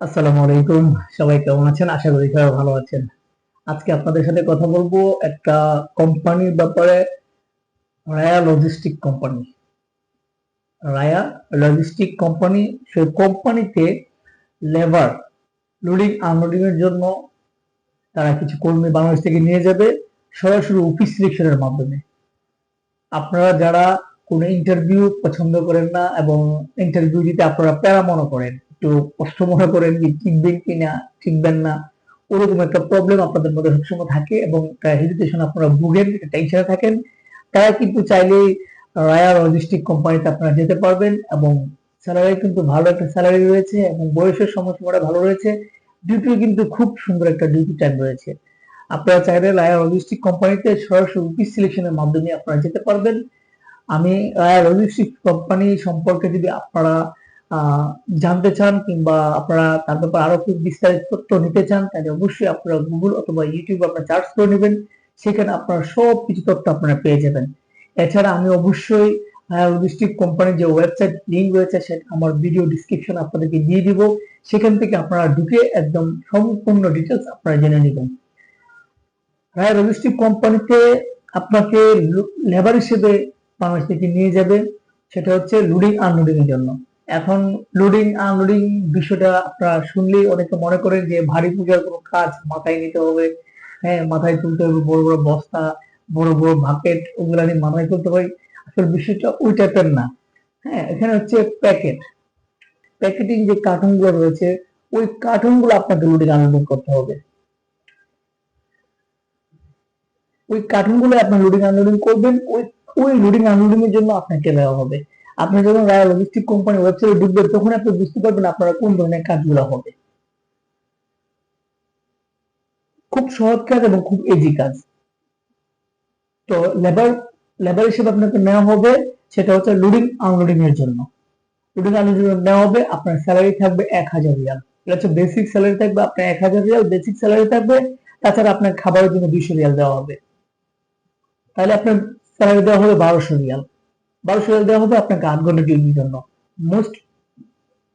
আসসালামু আলাইকুম। সবাই কেমন আছেন? আশা করি সবাই ভালো আছেন। আজকে আপনাদের সাথে কথা বলব একটা কোম্পানির ব্যাপারে, Raya logistic company Raya logistic company সেই কোম্পানিতে লেবার লোডিং আনলোডিং এর জন্য তারা কিছু কর্মী বাংলাদেশ থেকে নিয়ে যাবে সরাসরি অফিস সিলেকশনের মাধ্যমে। আপনারা যারা কোনো ইন্টারভিউ পছন্দ করেন না এবং ইন্টারভিউ দিতে আপনারা প্যারা মনে করেন একটু কষ্ট মনে করেন যে টিকবেন কিনা টিকবেন না, ওরকম একটা প্রবলেম আপনাদের মধ্যে সবসময় থাকে এবং হেজিটেশন আপনারা ভুগেন টেনশনে থাকেন। তারা কিন্তু চাইলেই রায়া লজিস্টিক কোম্পানিতে আপনারা যেতে পারবেন এবং স্যালারি কিন্তু ভালো একটা স্যালারি রয়েছে এবং বয়সের সময়সীমাটা ভালো রয়েছে। ডিউটি কিন্তু খুব সুন্দর একটা ডিউটি টাইম রয়েছে। আপনারা চাইলে রায়া লজিস্টিক কোম্পানিতে সরাসরি অফিস সিলেকশনের মাধ্যমে আপনারা যেতে পারবেন। আমি রায়া লজিস্টিক কোম্পানি সম্পর্কে যদি আপনারা জানতে চান কিংবা আপনারা তার ব্যাপারে আরও খুব বিস্তারিত তথ্য নিতে চান, তাহলে অবশ্যই আপনারা গুগল অথবা ইউটিউব আপনারা সার্চ করে নেবেন। সেখানে আপনারা সব কিছু তথ্য আপনারা পেয়ে যাবেন। এছাড়া আমি অবশ্যই লজিস্টিক কোম্পানির যে ওয়েবসাইট লিঙ্ক রয়েছে সেটা আমার ভিডিও ডিসক্রিপশন আপনাদেরকে দিয়ে দিব। সেখান থেকে আপনারা ঢুকে একদম সম্পূর্ণ ডিটেলস আপনারা জেনে নেবেন। রায় লজিস্টিক কোম্পানিতে আপনাকে লেবার হিসেবে বাংলাদেশ থেকে নিয়ে যাবে। সেটা হচ্ছে লোডিং আনলোডিং এর জন্য। এখন লোডিং আনলোডিং বিষয়টা আপনারা শুনলেই অনেকে মনে করেন যে ভারী পূজার কোনো কাজ মাথায় নিতে হবে। হ্যাঁ মাথায় তুলতে হবে বড় বড় বস্তা, বড় বড় বাকেট ওগুলা নিয়ে মাথায় তুলতে হয় আসলে বিষয়টা ওই টাইপের না। হ্যাঁ এখানে হচ্ছে প্যাকেট প্যাকেটিং যে কার্টুনগুলো রয়েছে, ওই কার্টুনগুলো আপনাকে লোডিং আনলোডিং করতে হবে। ওই কার্টুনগুলো আপনার লোডিং আনলোডিং করবেন, ওই ওই লোডিং আনলোডিং এর জন্য আপনাকে দেওয়া হবে। আপনি যখন রায়া লজিস্টিক কোম্পানি ওয়েবসাইটে ঢুকবেন, তখন আপনি বুঝতে পারবেন আপনারা কোন ধরনের কাজগুলো হবে। খুব সহজ কাজ এবং খুব ইজি কাজ। তো লেবার লেবার হিসেবে আপনাকে নেওয়া হবে, সেটা হচ্ছে লোডিং আনলোডিং এর জন্য। লোডিং আনলোডিং নেওয়া হবে, আপনার স্যালারি থাকবে এক হাজার রিয়াল। এটা হচ্ছে বেসিক স্যালারি থাকবে, আপনার এক হাজার রিয়াল বেসিক স্যালারি থাকবে, তাছাড়া আপনার খাবারের জন্য দুইশো রিয়াল দেওয়া হবে। তাহলে আপনার স্যালারি দেওয়া হবে বারোশো রিয়াল। বারোশো রিয়াল দেওয়া হবে আপনাকে আট ঘণ্টা ডিউটির জন্য। মোস্ট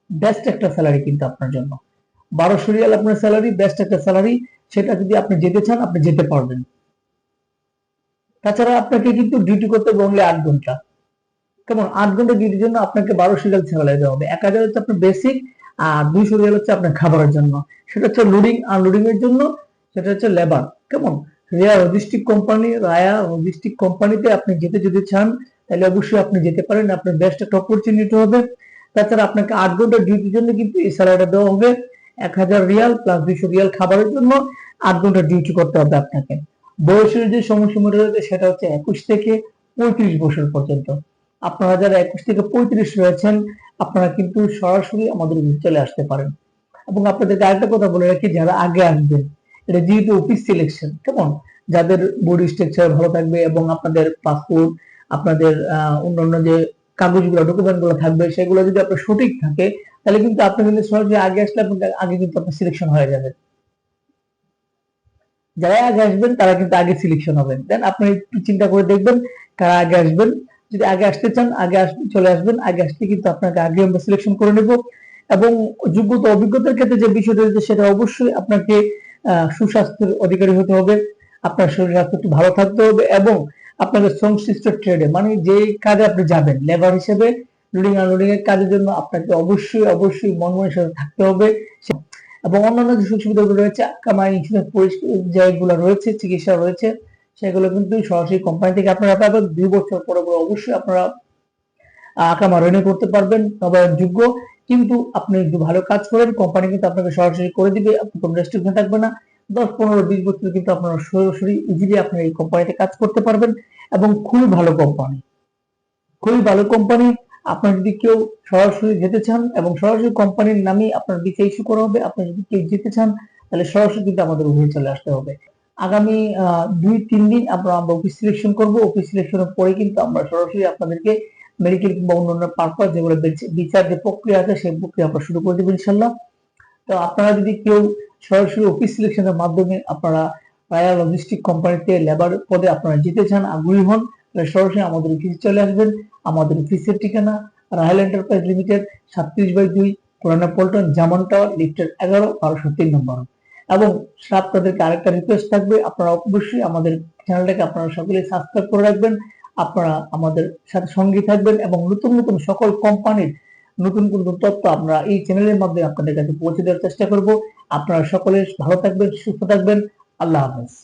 বেস্ট একটা স্যালারি কিন্তু আপনার জন্য। বারোশো রিয়াল আপনার স্যালারি বেস্ট একটা স্যালারি সেটা যদি আপনি যেতে চান, আপনি যেতে পারবেন। তাছাড়া আপনাকে কিন্তু ডিউটি করতে হবে only আট ঘণ্টা। কেমন? আট ঘণ্টা ডিউটির জন্য আপনাকে বারোশো রিয়াল স্যালারি দেওয়া হবে। এক হাজার হচ্ছে আপনার বেসিক আর দুইশো রিয়াল হচ্ছে আপনার খাবারের জন্য। সেটা হচ্ছে লোডিং আনলোডিং এর জন্য, সেটা হচ্ছে লেবার কেমন? Riya logistic company Raya logistic কোম্পানিতে আপনি যেতে যদি চান তাহলে অবশ্যই আপনি যেতে পারেন, আপনার বেস্ট একটা অপরচুনিটি হবে। তাছাড়া আপনাকে আট ঘণ্টা ডিউটির জন্য কিন্তু এই স্যালারিটা দেওয়া হবে। এক হাজার রিয়াল প্লাস দুইশো রিয়াল খাবারের জন্য আট ঘণ্টা ডিউটি করতে হবে আপনাকে। বয়সের যে সময়সীমা রয়েছে সেটা হচ্ছে একুশ থেকে পঁয়ত্রিশ বছর পর্যন্ত। আপনারা যারা একুশ থেকে পঁয়ত্রিশ রয়েছেন, আপনারা কিন্তু সরাসরি আমাদের চলে আসতে পারেন। এবং আপনাদেরকে আরেকটা কথা বলে রাখি, যারা আগে আসবেন এটা যেহেতু অফিস সিলেকশন কেমন? যাদের বডি স্ট্রাকচার ভালো থাকবে এবং আপনাদের পাসপোর্ট আপনাদের অন্যান্য যে কাগজগুলো ডকুমেন্টগুলো থাকবে, সেগুলো যদি আপনার সঠিক থাকে, তাহলে কিন্তু আপনি কিন্তু সরাসরি আগে আসলে আপনার আগে কিন্তু আপনার সিলেকশন হয়ে যাবে। যারা আগে আসবেন, তারা কিন্তু আগে সিলেকশন হবেন দেন আপনি একটু চিন্তা করে দেখবেন, কারা আগে আসবেন। যদি আগে আসতে চান, আগে আসবেন চলে আসবেন, আগে আসতে কিন্তু আপনাকে আগে আমরা সিলেকশন করে নেব। এবং যোগ্যতা, অভিজ্ঞতার ক্ষেত্রে যে বিষয়টা রয়েছে, সেটা অবশ্যই আপনাকে সুস্বাস্থ্যের অধিকারী হতে হবে। আপনার শরীর স্বাস্থ্য একটু ভালো থাকতে হবে এবং আপনাকে সংশ্লিষ্ট ট্রেডে মানে যে কাজে আপনি যাবেন লেবার হিসেবে লোডিং আনলোডিং এর কাজের জন্য আপনাকে অবশ্যই অবশ্যই মন সাথে থাকতে হবে। এবং অন্যান্য যে সুযোগ সুবিধাগুলো রয়েছে কামাই ইন্স্যুরেন্স যেগুলো রয়েছে, চিকিৎসা রয়েছে, সেগুলো কিন্তু সরাসরি কোম্পানি থেকে আপনারা পাবেন। দুই বছর পরে পরে অবশ্যই আপনারা আকামা রেনিউ করতে পারবেন নবায়ন যোগ্য কিন্তু আপনি যদি ভালো কাজ করেন কোম্পানি কিন্তু আপনাকে সরাসরি করে দিবে, আপনি কোনো রেস্ট্রিকশন থাকবে না। দশ, পনেরো, বিশ বছর কিন্তু আপনারা সরাসরি ইজিলি আপনি এই কোম্পানিতে কাজ করতে পারবেন। এবং খুবই ভালো কোম্পানি খুবই ভালো কোম্পানি আপনার যদি কেউ সরাসরি যেতে চান এবং সরাসরি কোম্পানির নামে আপনার দিকে ইস্যু করা হবে, আপনি যদি কেউ যেতে চান, তাহলে সরাসরি কিন্তু আমাদের অফিসে চলে আসতে হবে। আগামী দুই, তিন দিন আমরা আমরা অফিস সিলেকশন করব। অফিস সিলেকশনের পরে কিন্তু আমরা সরাসরি আপনাদেরকে মেডিকেল কিংবা অন্যান্য পারপাস যেগুলো বিচার যে প্রক্রিয়া আছে, সেই প্রক্রিয়া আমরা শুরু করে দেবো ইনশাল্লাহ তো আপনারা যদি কেউ সরাসরি অফিস সিলেকশনের মাধ্যমে আপনারা রায়া লজিস্টিক কোম্পানিতে লেবার পদে আপনারা যেতে চান আগ্রহী হন, তাহলে সরাসরি আমাদের অফিসে চলে আসবেন। আমাদের অফিসের ঠিকানা রাহেল এন্টারপ্রাইজ লিমিটেড সাতত্রিশ বাই দুই, পুরানা পল্টন, জামান টাওয়ার লিফটের এগারো, বারোশো তিন নম্বর এবং আপনাদেরকে আরেকটা রিকোয়েস্ট থাকবে, আপনারা অবশ্যই আমাদের চ্যানেলটাকে আপনারা সকলেই সাবস্ক্রাইব করে রাখবেন। আপনারা আমাদের সাথে সঙ্গী থাকবেন এবং নতুন নতুন সকল কোম্পানির নতুন নতুন তথ্য আমরা এই চ্যানেলের মাধ্যমে আপনাদের কাছে পৌঁছে দেওয়ার চেষ্টা করব। আপনারা সকলে ভালো থাকবেন, সুস্থ থাকবেন। আল্লাহ হাফেজ